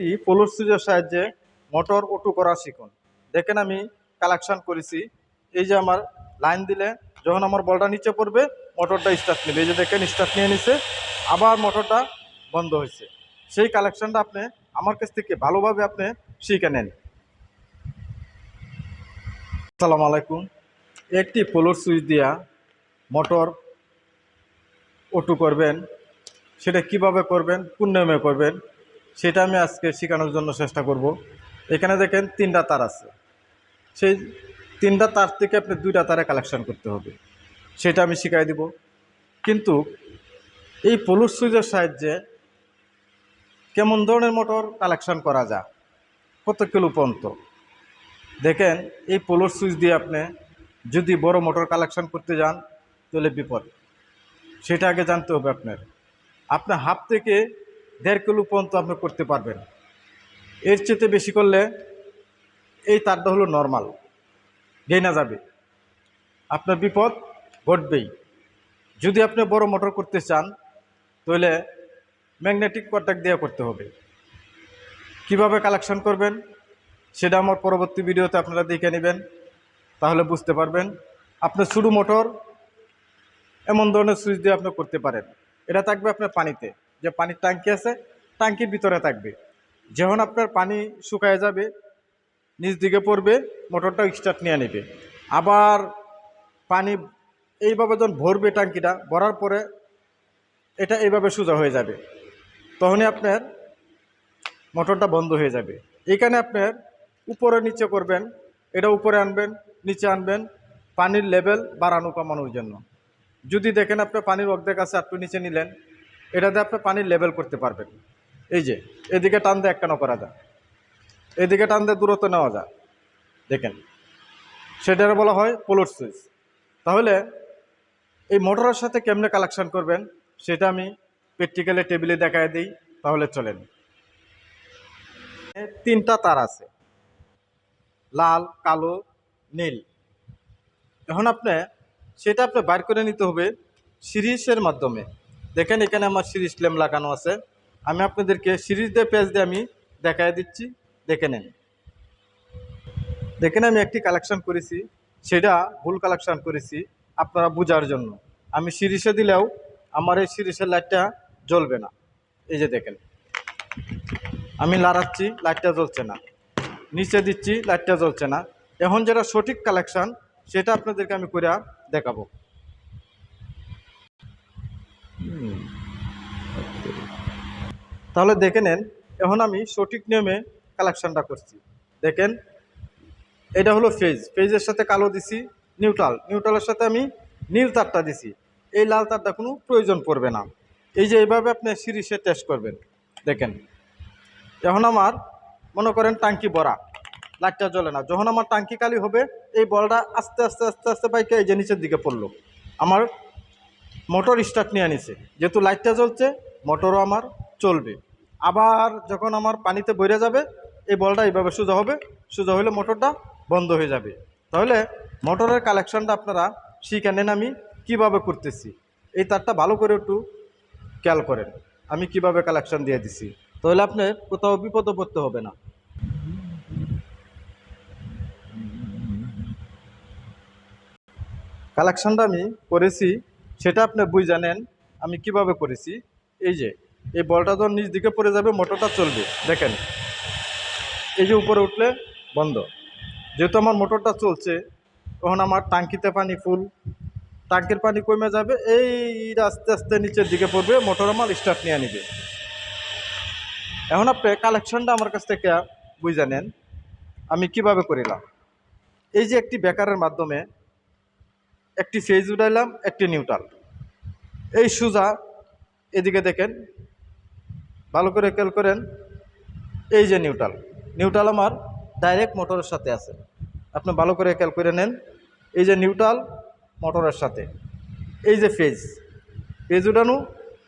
একটি পোলোর সুইচের সাহায্যে মোটর অটো করা শিখুন। দেখেন আমি কালেকশন করেছি। এই যে আমার লাইন দিলে, যখন আমার বলটা নিচে পড়বে, মোটরটা স্টার্ট নেবে এই যে দেখেন স্টার্ট নিয়ে নিছে, আবার মোটরটা বন্ধ হয়েছে। সেই কালেকশনটা আপনি আমার কাছ থেকে ভালোভাবে আপনি শিখে নেন। আসসালামু আলাইকুম। একটি পোলোর সুইচ দিয়া মোটর অটো করবেন। সেটা কীভাবে করবেন? কোন নিয়মে করবেন? সেটা আমি আজকে শেখানোর জন্য চেষ্টা করব। এখানে দেখেন তিনটা তার আছে। সেই তিনটা তার থেকে আপনি দুইটা তারে কালেকশন করতে হবে। সেটা আমি শিখাই দিব। কিন্তু এই পলুর সুইচের সাহায্যে কেমন ধরনের মোটর কালেকশন করা যায়? কত কিলো পর্যন্ত? দেখেন এই পোলোর সুইচ দিয়ে আপনি যদি বড় মোটর কালেকশন করতে যান, তাহলে বিপদ। সেটা আগে জানতে হবে আপনার। আপনার হাফ থেকে দেড় কিলো পর্যন্ত আপনি করতে পারবেন। এর চেয়ে বেশি করলে এই তারটা হলো নর্মাল গেনা যাবে। আপনার বিপদ ঘটবেই। যদি আপনি বড় মোটর করতে চান, তাহলে ম্যাগনেটিক কন্ট্যাক্ট দিয়ে করতে হবে। কীভাবে কালেকশন করবেন, সেটা আমার পরবর্তী ভিডিওতে আপনারা দেখে নেবেন। তাহলে বুঝতে পারবেন, আপনার শুরু মোটর এমন ধরনের সুইচ দিয়ে আপনি করতে পারেন। এটা থাকবে আপনার পানিতে। যে পানির ট্যাঙ্কি আছে, ট্যাঙ্কির ভিতরে থাকবে। যখন আপনার পানি শুকায় যাবে, নিচ দিকে পড়বে মোটরটা স্টার্ট নিয়ে নেবে। আবার পানি এইভাবে যখন ভরবে ট্যাঙ্কিটা, ভরার পরে এটা এইভাবে সোজা হয়ে যাবে। তখনই আপনার মোটরটা বন্ধ হয়ে যাবে। এখানে আপনার উপরে নিচে করবেন, এটা উপরে আনবেন, নিচে আনবেন, পানির লেভেল বাড়ানো কমানোর জন্য। যদি দেখেন আপনার পানির অর্ধেক আছে একটু নিচে নিলেন এটাতে আপনি পানির লেভেল করতে পারবেন। এই যে, এদিকে টান দিয়ে একটানো করা যায়। এদিকে টান দিয়ে দূরত্ব নেওয়া যায়। দেখেন, সেটার বলা হয় পোলোর সুইচ তাহলে এই মোটরের সাথে কেমনে কালেকশন করবেন, সেটা আমি প্র্যাকটিক্যালে টেবিলে দেখায় দিই, তাহলে চলেন। তিনটা তার আছে। লাল, কালো, নীল। এখন আপনি, সেটা আপনি বাইর করে নিতে হবে সিরিজের মাধ্যমে। দেখেন এখানে আমার সিরিজ ল্যাম্প লাগানো আছে। আমি আপনাদেরকে সিরিজ দিয়ে পেজ দিয়ে আমি দেখায় দিচ্ছি। দেখে নেন। দেখেন আমি একটি কালেকশন করেছি। সেটা ভুল কালেকশন করেছি আপনারা বোঝার জন্য। আমি সিরিজে দিলেও আমার এই সিরিজের লাইটটা জ্বলবে না। এই যে দেখেন। আমি লাড়াচ্ছি লাইটটা জ্বলছে না। নিচে দিচ্ছি লাইটটা জ্বলছে না। এখন যেটা সঠিক কালেকশন সেটা আপনাদেরকে আমি করে দেখাবো। তাহলে দেখে নেন, এখন আমি সঠিক নিয়মে কালেকশনটা করছি। দেখেন, এটা হলো ফেজ ফেজের সাথে কালো দিছি নিউট্রাল নিউট্রালের সাথে আমি নীল তারটা দিছি। এই লাল তারটা কোনো প্রয়োজন পড়বে না। এই যে এইভাবে আপনি সিরিজে টেস্ট করবেন। দেখেন এখন আমার, মনে করেন টাঙ্কি ভরা, লাইটটা জ্বলে না, যখন আমার টাঙ্কি কালি হবে, এই বলটা আস্তে আস্তে আস্তে আস্তে পাইকে এই যে নিচের দিকে পড়ল। আমার মোটর স্টার্ট নিয়ে নিছে যেহেতু লাইটটা জ্বলছে মোটরও আমার চলবে। আবার যখন আমার পানিতে বইরে যাবে, এই বলটা এইভাবে সোজা হবে, সোজা হলে মোটরটা বন্ধ হয়ে যাবে। তাহলে মোটরের কালেকশানটা আপনারা শিখে নেন আমি কীভাবে করতেছি। এই তারটা ভালো করে একটু খেয়াল করেন, আমি কীভাবে কালেকশান দিয়ে দিছি। তাহলে আপনার কোথাও বিপদে পড়তে হবে না। কালেকশনটা আমি করেছি সেটা আপনি বুঝ জানেন আমি কীভাবে করেছি। এই যে, এই বলটা যখন নিচ দিকে পড়ে যাবে, মোটরটা চলবে, দেখেন। এই যে উপরে উঠলে বন্ধ। যেহেতু আমার মোটরটা চলছে, তখন আমার টাঙ্কিতে পানি ফুল। টাঙ্কির পানি কমে যাবে এই আস্তে আস্তে নিচের দিকে পড়বে, মোটর আমার স্টার্ট নিয়ে নিবে। এখন আপনি কালেকশনটা আমার কাছ থেকে বুঝে নেন, আমি কীভাবে করিলাম। এই যে একটি বেকারের মাধ্যমে একটি ফেজ উঠাইলাম, একটি নিউট্রাল। এই সুজা এদিকে দেখেন, ভালো করে খেয়াল করেন, এই যে নিউট্রাল। নিউট্রাল আমার ডাইরেক্ট মোটরের সাথে আছে। আপনি ভালো করে খেয়াল করে নেন, এই যে নিউট্রাল মোটরের সাথে। এই যে ফেজ ফেজ উঠানো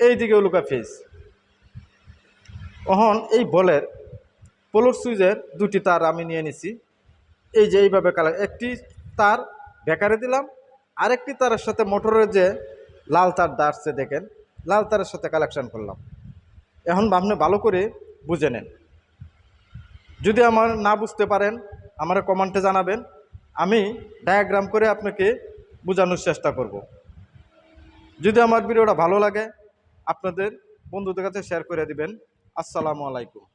এই দিকে লুকা ফেজ। অহন এই বলের পোলোর সুইচের দুটি তার আমি নিয়ে নিছি। এই যে এইভাবে কালার একটি তার বেকারে দিলাম আরেকটি তারের সাথে মোটরের যে লাল তার আসছে, দেখেন। লাল তারের সাথে কালেকশন করলাম। এখন আপনি ভালো করে বুঝে নেন। যদি আমার না বুঝতে পারেন, আমার কমেন্টে জানাবেন। আমি ডায়াগ্রাম করে আপনাকে বোঝানোর চেষ্টা করব। যদি আমার ভিডিওটা ভালো লাগে, আপনাদের বন্ধুদের কাছে শেয়ার করে দিবেন। আসসালামু আলাইকুম।